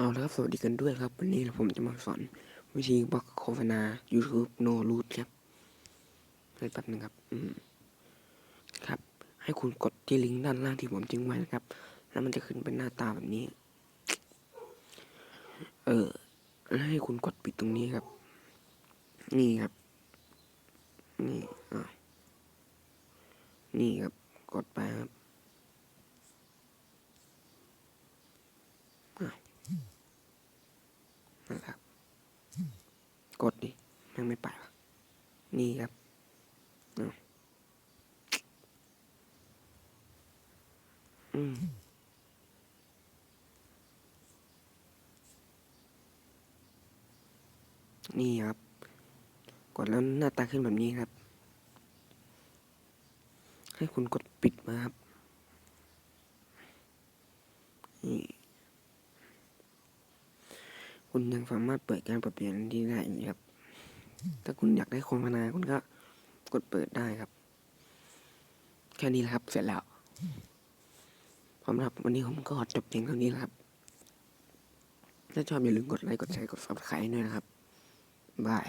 เอาแล้วครับสวัสดีกันด้วยครับ วันนี้ผมจะมาสอนวิธีบล็อกโฆษณา YouTube No Root ครับให้แป๊บนึงครับ อืม ครับ ให้คุณกดที่ลิงก์ด้านล่างที่ผมทิ้งไว้นะครับ แล้วมันจะขึ้นเป็นหน้าตาแบบนี้ เออแล้วให้คุณกดปิดตรงนี้ครับ นี่ครับ นี่อะนี่ครับ กดไปครับ นะครับ กดดิแม่งไม่ไปวะนี่ครับอืมนี่ครับ กดแล้วหน้าตาขึ้นแบบนี้ครับ ให้คุณกดปิดมาครับ คุณยังสามารถเปิดการปรับเปลี่ยนที่ได้อีกครับ ถ้าคุณอยากได้โฆษณาคุณก็กดเปิดได้ครับ แค่นี้แหละครับ เสร็จแล้วสำหรับวันนี้ผมก็จบเพียงเท่านี้ครับ ถ้าชอบอย่าลืมกดไลค์ กดแชร์ กดซับสไครต์ด้วยนะครับ บาย